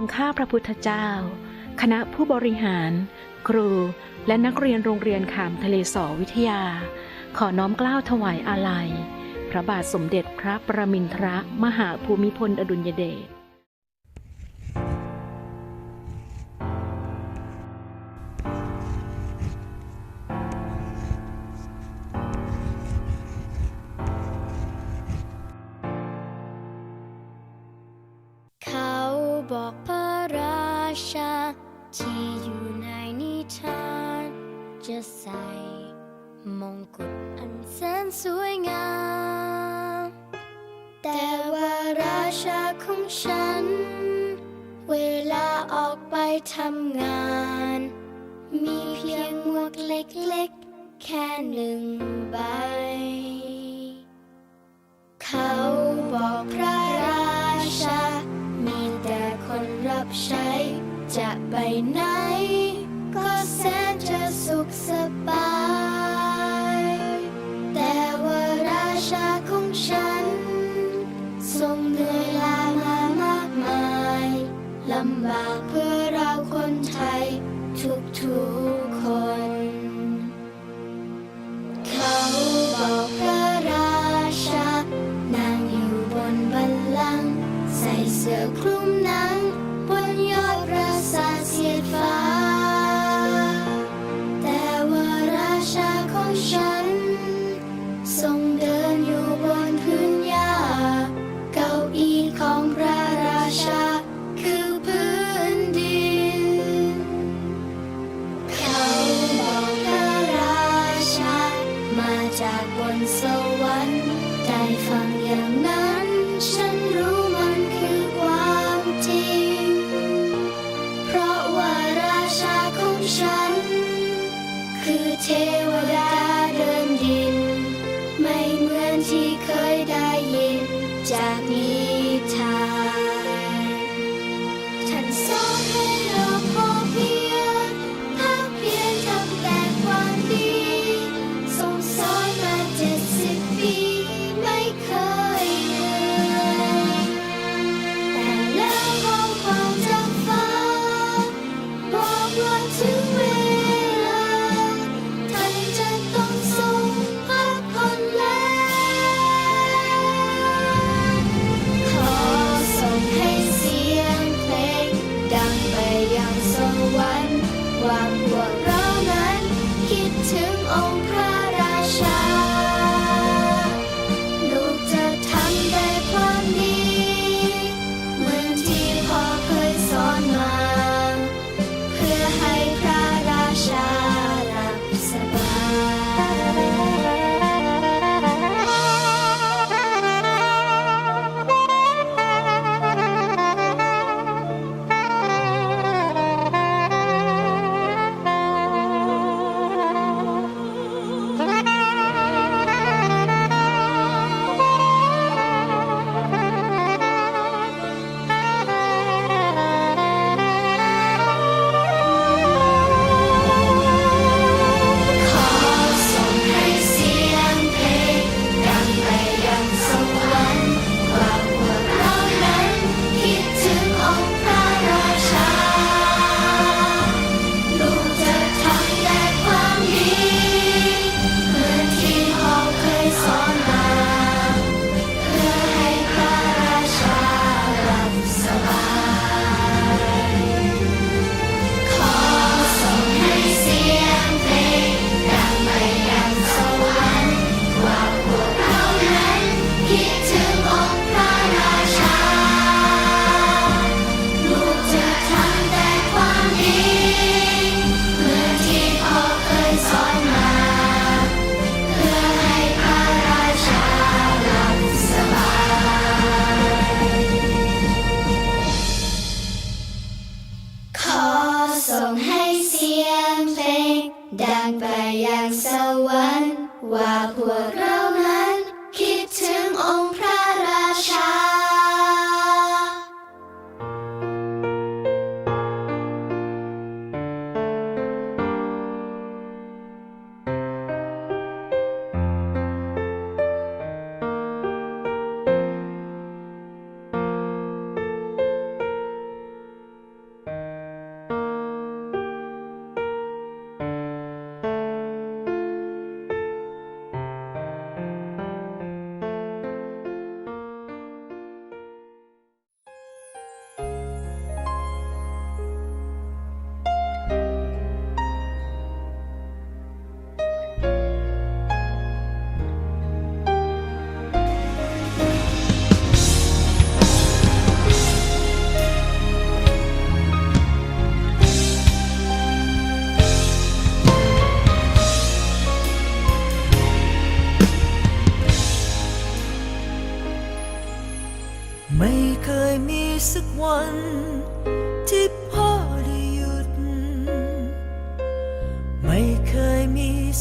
งข้าพระพุทธเจ้า คณะผู้บริหาร ครูและนักเรียนโรงเรียนขามทะเลสอวิทยา ขอน้อมกล้าวถวายอาลัย พระบาทสมเด็จพระประมินทรมหาภูมิพลอดุลยเดช จะใส่มงกุฎอันแสนสวยงาม แต่ว่าราชาของฉัน เวลาออกไปทำงาน มีเพียงหมวกเล็กๆ แค่หนึ่งใบ เขาบอกพระราชา มีแต่คนรับใช้จะไปไหน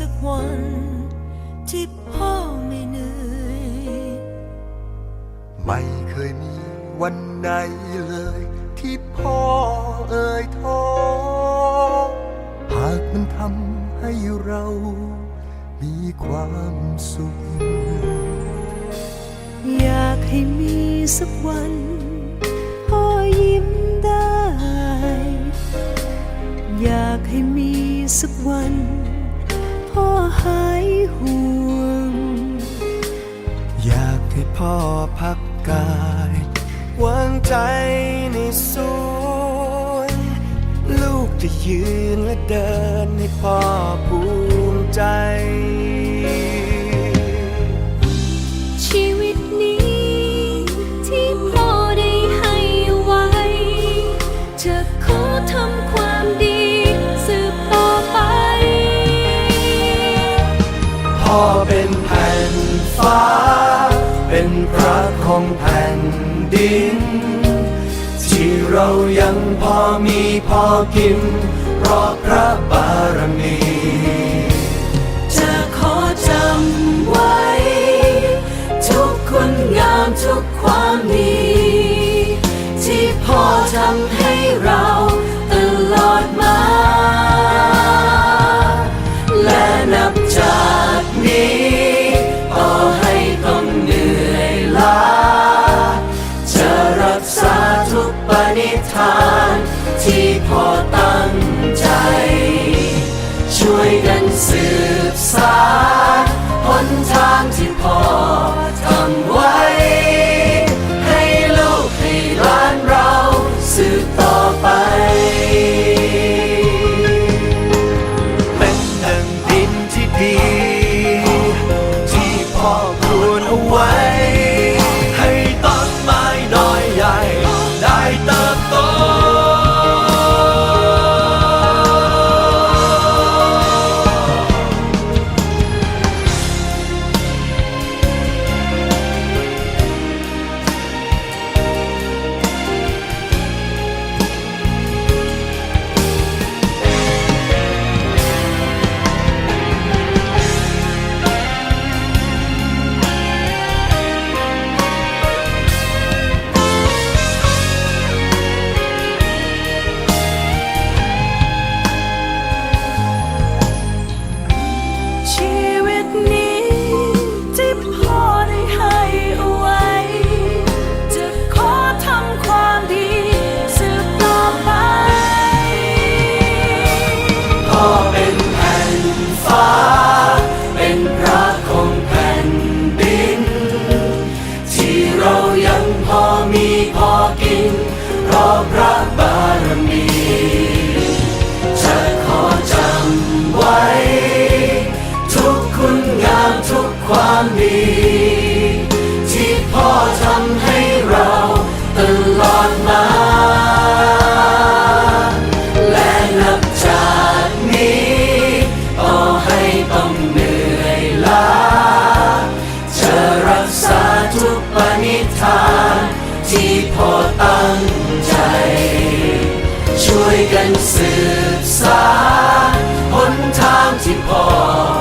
สักวันที่พ่อไม่เหนื่อย ไม่เคยมีวันไหนเลย ที่พ่อเอ่ยท้อหากมันทำให้เรามีความสุข อยากให้มีสักวันพ่อยิ้มได้ อยากให้มีสักวัน พ่อหายห่วง อยากให้พ่อพักกาย วางใจในสวน ลูกจะยืนและเดินให้พ่อผู พ่อเป็นแผ่นฟ้า เป็นพระของแผ่นดิน ที่เรายังพอมีพอกิน เพราะพระบารมีจะขอจำไว้ ทุกคุณงามทุกความดี ที่พ่อทำให้เราา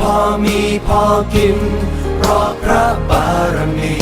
พอมีพอกินเพราะพระบารมี